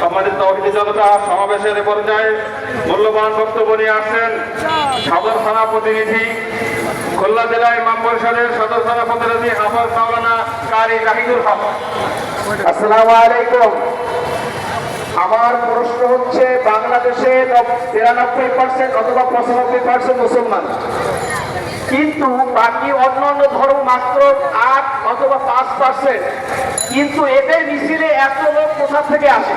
সম্মানিত জনতা সমাবেশের পর্যায়ে মূল্যবান বক্তব্য নিয়ে আসছেন সদর থানা প্রতিনিধি, খুলনা জেলা ইমাম পরিষদের সদর থানা প্রতিনিধি হাফাজ মাওলানা কারি জাহিদুল হক। আসসালামু আলাইকুম। আমার প্রশ্ন হচ্ছে, বাংলাদেশে তিরানব্বই পার্সেন্ট অথবা পঁচানব্বই পার্সেন্ট মুসলমান। কিন্তু বাকি অন্য অন্য ধর্ম মাত্র আট অথবা পাঁচ পার্সেন্ট কিন্তু এদের মিছিলে এত লোক কোথা থেকে আসে?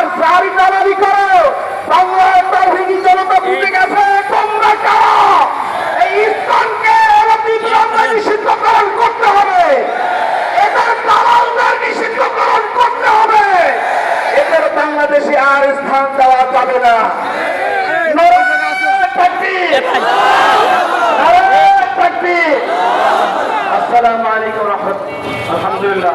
আর জারি দালালি করো, বাংলার তৌহিদি জনতা বুঝে গেছে। তোমরা কারা? এই অনতিবিলম্বে নিষিদ্ধকরণ করতে হবে। এদের দালালদের নিষিদ্ধকরণ করতে হবে। এদের বাংলাদেশে আর স্থান দেওয়া যাবে না! আসসালামু আলাইকুম রহমতুল্লাহ আলহামদুলিল্লাহ।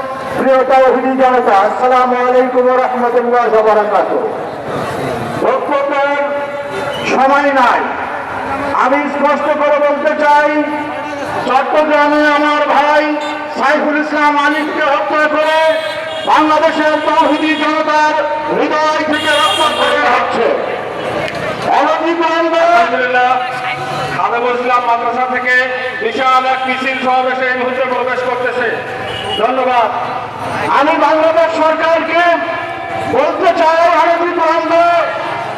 সময় নাই। আমি স্পষ্ট করে বলতে চাই, চট্টগ্রামে আমার ভাই সাইফুল ইসলাম আলিফকে হত্যা করে বাংলাদেশের তৌহিদি জনতার হৃদয় থেকে রক্ষা করে হচ্ছে মাদ্রাসা থেকে বিশাল এক মিছিল সমাবেশে এই মুহূর্তে প্রবেশ করতেছে। ধন্যবাদ। আমি বাংলাদেশ সরকারকে বলতে চাই আরবি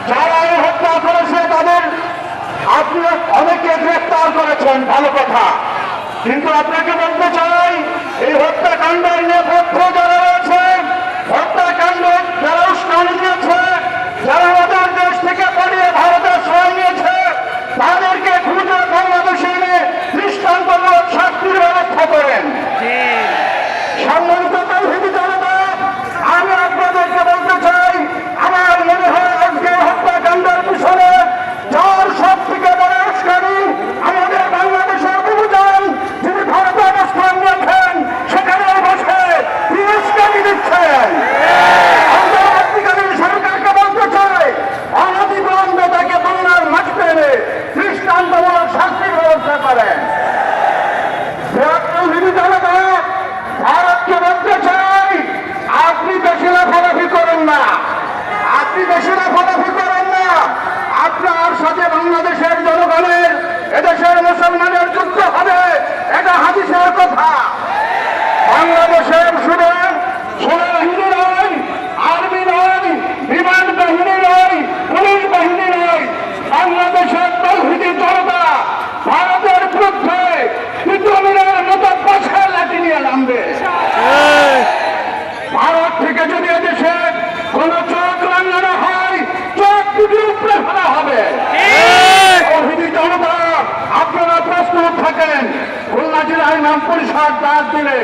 যারা এই হত্যা করেছে তাদের আপনি অনেকে গ্রেফতার করেছেন, ভালো কথা। কিন্তু আপনাকে বলতে চাই, এই হত্যাকাণ্ডের নেপথ্য যারা রয়েছে হত্যাকাণ্ড যারা উস্কানি দিয়েছে যারা আমাদের দেশ থেকে পালিয়ে ভারতে সয় নিয়েছে তাদেরকে খুঁজে বাংলাদেশে এনে দৃষ্টান্তমূলক শাস্তির ব্যবস্থা করেন সম্মানিত তৌহিদি জনতা আমি আপনাদেরকে বলতে চাই আমার মনে হয় আজকে হত্যাকাণ্ডের পিছনে যার সব থেকে বড় উস্কানি আমাদের বাংলাদেশের অভিযান যিনি ভারতে অবস্থান নিয়েছেন সেখানে বসে তিনি উস্কানি দিচ্ছেন অন্তর্বর্তীকালীন সরকারকে বলতে চাই অনতিবিলম্ব তাকে বাংলার মাটিতে এনে দৃষ্টান্তমূলক শাস্তির ব্যবস্থা করেন তৌহিদি জনতা ভারতকে বলতে চাই আপনি বেশি লাফালাফি করেন না আপনি বেশি লাফালাফি করেন না আপনার সাথে বাংলাদেশের জনগণের এদেশের মুসলমানের যুদ্ধ হবে এটা হাদিসের কথা বাংলাদেশের শুধু সেনাবাহিনী নয় আর্মি নয় বিমান বাহিনী নয় পুলিশ বাহিনী নয় বাংলাদেশের তৌহিদি জনতা ভারতের বিরুদ্ধে বিদ্রোহীদের মতো পাশে লাঠি নিয়ে নামবে ভারত থেকে যদি এদেশে কোন চোখ রাঙানো হয় চোখ দুটি উপরে ফেলা হবে তৌহিদি জনতা আপনারা প্রস্তুত থাকেন খুলনা নাম পরিষদ ডাক দিলে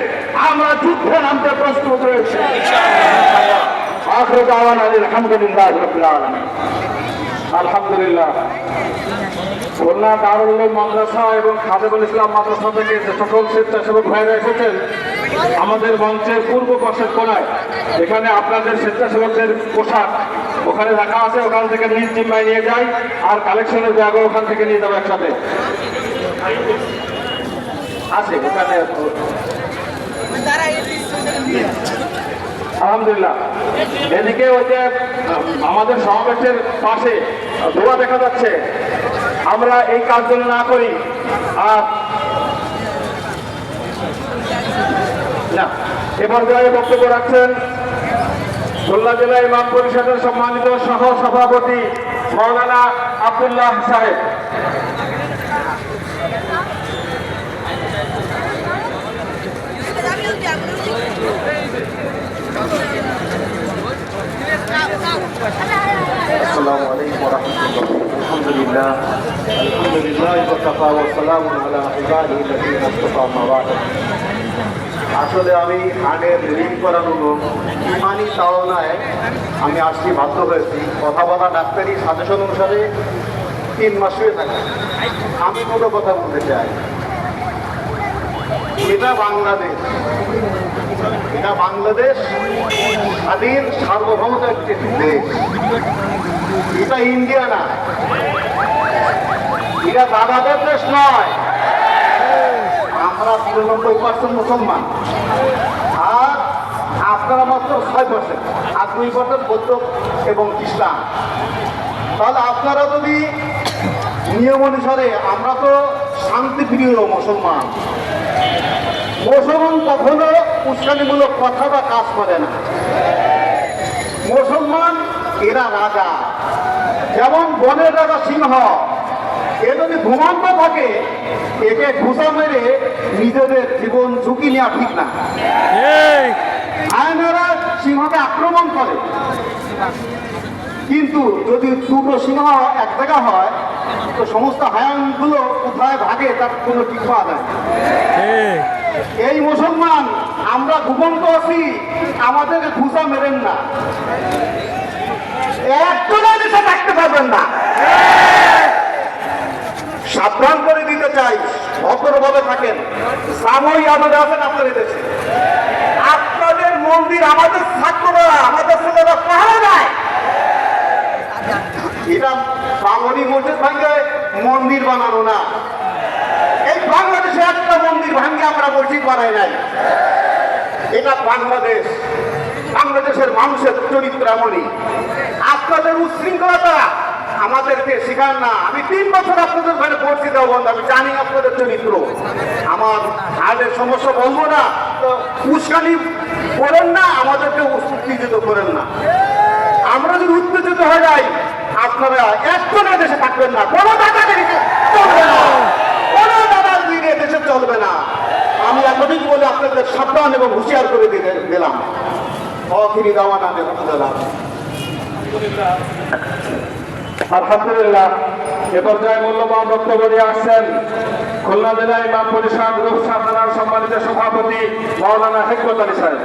আমরা যুদ্ধে নামতে প্রস্তুত রয়েছে। আলহামদুলিল্লাহ আলহামদুলিল্লাহ। খুলনা দারুল মাদ্রাসা এবং খাদেমুল ইসলাম মাদ্রাসা থেকে যে সকল স্বেচ্ছাসেবক ভাইরা এসেছেন, আমাদের মঞ্চের পূর্ব পাশের কোনায়, এখানে আপনাদের স্বেচ্ছাসেবকদের পোশাক ওখানে রাখা আছে, ওখান থেকে নিজ জিম্মায় নিয়ে যায় আর কালেকশনের ব্যাগও ওখান থেকে নিয়ে যাব একসাথে। আছে ওখানে আলহামদুলিল্লাহ। এদিকে ওই যে আমাদের সমাবেশের পাশে ধোয়া দেখা যাচ্ছে। আমরা এই কাজ যেন না করি, আর না এ পর্যায়ে বক্তব্য রাখছেন, খুলনা জেলা ইমাম পরিষদের সম্মানিত সহ সভাপতি মৌলানা আব্দুল্লাহ সাহেব। ওসালাম আসলে আমি আগের ঋণ করানো লোক ইমানি তাড়নায় আমি আসছি বাধ্য হয়েছি। কথা বলা ডাক্তারি সাজেশন অনুসারে তিন মাস হয়ে থাকে। আমি কোনো কথা বলতে চাই এটা বাংলাদেশ। এটা বাংলাদেশ স্বাধীন সার্বভৌমতা একটি দেশ। এটা ইন্ডিয়া না। এটা দাদাদের দেশ নয়। আমরা তিরানব্বই পার্সেন্ট মুসলমান। আর আপনারা মাত্র ছয় পার্সেন্ট, আর দুই পার্সেন্ট বৌদ্ধ এবং খ্রিস্টান। তাহলে আপনারা যদি নিয়ম অনুসারে, আমরা তো শান্তিপ্রিয় মুসলমান। মুসলমান কখনো উস্কানিমূলক কথা বা কাজ করে না। মুসলমান এরা রাজা। যেমন বনের রাজা সিংহ এ যদি ঘুমান্ত থাকে একে ঘুষা মেরে নিজেদের জীবন ঝুঁকি নেওয়া ঠিক না। আয়নারা সিংহকে আক্রমণ করে। কিন্তু যদি দুটো সিংহ এক জায়গা হয় তো সমস্ত হায়ানগুলো কোথায় ভাগে তার কোনো ঠিক পাওয়া যায় এই। মুসলমান আমরা ঘুমন্ত আছি আমাদেরকে ঘুষা মেরেন না। একজনের দেশে থাকতে পারবেন না সাবধান করে দিতে চাই ভদ্রভাবে থাকেন সাময়িক আমাদের আছেন আপনাদের দেশে? আপনাদের মন্দির আমাদের ছাত্ররা আমাদের ছেলেরা পাহারা দেয় এটা বাঙালি মসজিদ ভাঙ্গে মন্দির বানানো না। এই বাংলাদেশে একটা মন্দির ভাঙ্গে আমরা মসজিদ বানাই নাই। এটা বাংলাদেশ। বাংলাদেশের মানুষের চরিত্র এমনই। আপনাদের উচ্ছৃঙ্খলতা আমাদেরকে শেখান না। আমি তিন বছর আপনাদের ঘরে পড়ছি বন্ধ, আমি জানি আপনাদের চরিত্র। আমার হার্টের সমস্যা বলব না, তো উস্কানি করেন না, আমাদেরকে উত্তেজিত করেন না। আমরা যদি উত্তেজিত হয়ে যাই, আপনারা একজনের দেশে থাকবেন না, কোনো দাদাগিরিতে চলবে না। কোনো দাদাগিরি দেশে চলবে না। আমি এতদিন বলে আপনাদের সাবধান এবং হুঁশিয়ার করে দিলাম। অখিরি দাওয়া না দিলাম আলহামদুলিল্লাহ এ পর্যায়ে মূল্যবান বক্তব্য দিয়ে আসছেন খুলনা জেলা ইমাম পরিষদ রূপসা থানার সম্মানিত সভাপতি মৌলানা হেকমত আলী সাহেব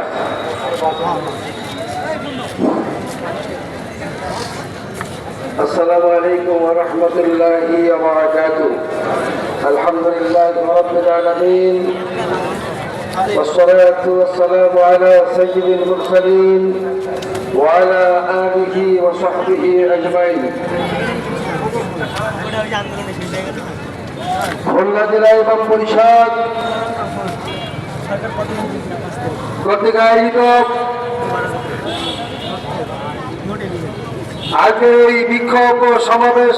السلام عليكم ورحمة الله وبركاته الحمد لله رب العالمين والصلاة والسلام على سيد المرسلين وعلى آله وصحبه أجمعين খুলনা জেলা এবং পরিষদ কর্তৃক আয়োজিত আজকের এই বিক্ষোভ ও সমাবেশ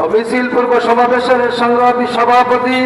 ও মিছিল পূর্ব সমাবেশের সংগ্রামী সভাপতি